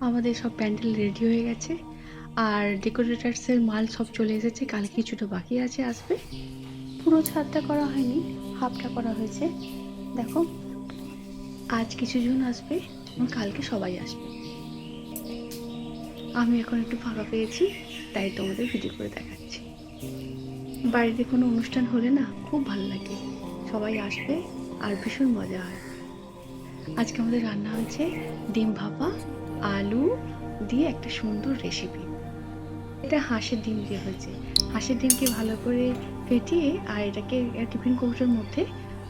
আমাদের সব প্যান্ডেল রেডি হয়ে গেছে। আর ডেকোরেটার্সের মাল সব চলে এসেছে। কাল কিছুটা বাকি আছে আসবে। পুরো ছাদটা করা হয়নি, হাফটা করা হয়েছে। দেখো, আজ কিছুজন আসবে, এবং কালকে সবাই আসবে। আমি এখন একটু ফাঁকা পেয়েছি, তাই তোমাদের ভিডিও করে দেখাচ্ছি। বাড়িতে কোনো অনুষ্ঠান হলে না খুব ভালো লাগে। সবাই আসবে, আর ভীষণ মজা হয়। আজকে আমাদের রান্না হয়েছে ডিম ভাপা আলু দিয়ে একটা সুন্দর রেসিপি এটা হাঁসের ডিম দিয়ে হয়েছে। হাঁসের ডিমকে ভালো করে ফেটিয়ে আর এটাকে টিফিন কৌটোর মধ্যে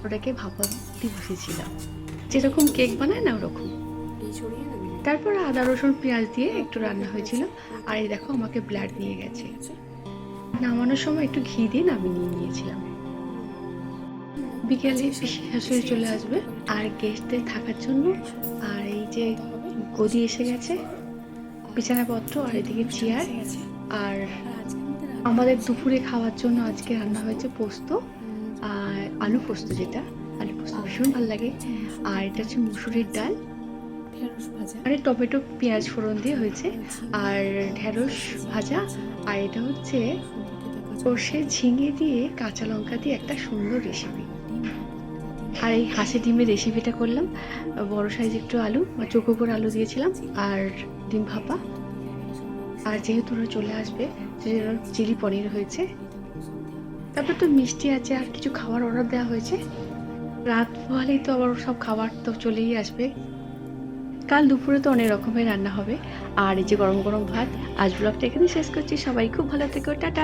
ওটাকে ভাপা দিয়ে বসেছিলাম যেরকম কেক বানায় না ওরকম। তারপর আদা, রসুন, পেঁয়াজ দিয়ে একটু রান্না হয়েছিল। আর এই দেখো আমাকে ব্লাড নিয়ে গেছে। নামানোর সময় একটু ঘি দিয়ে নামিয়ে নিয়ে নিয়েছিলাম বিকেলে শাশুড়ি চলে আসবে আর গেস্টদের থাকার জন্য আর এই যে গদি এসে গেছে, বিছানাপত্র আর এদিকে চেয়ার। আর আমাদের দুপুরে খাওয়ার জন্য আজকে রান্না হয়েছে পোস্ত আর আলু পোস্ত যেটা। আলু পোস্ত ভীষণ ভালো লাগে। আর এটা হচ্ছে মুসুরির ডাল। আর টমেটো পেঁয়াজ ফোড়ন দিয়ে হয়েছে। আর ঢেঁড়স ভাজা। আর এটা হচ্ছে সর্ষে ঝিঙে দিয়ে কাঁচা লঙ্কা দিয়ে একটা সুন্দর রেসিপি আর এই হাঁসের ডিমের রেসিপিটা করলাম। বড় সাইজ একটু আলু, বা চোখো করে আলু দিয়েছিলাম, আর ডিম ভাপা। আর যেহেতু ওরা চলে আসবে চিলি পনির হয়েছে। তারপর তো মিষ্টি আছে, আর কিছু খাবার অর্ডার দেওয়া হয়েছে। রাত হলেই তো আবার সব খাবার তো চলেই আসবে। কাল দুপুরে তো অনেক রকমের রান্না হবে। আর এই যে গরম গরম ভাত, আজ ব্লগটা এখানে শেষ করছি। সবাই খুব ভালো থেকো, টাটা।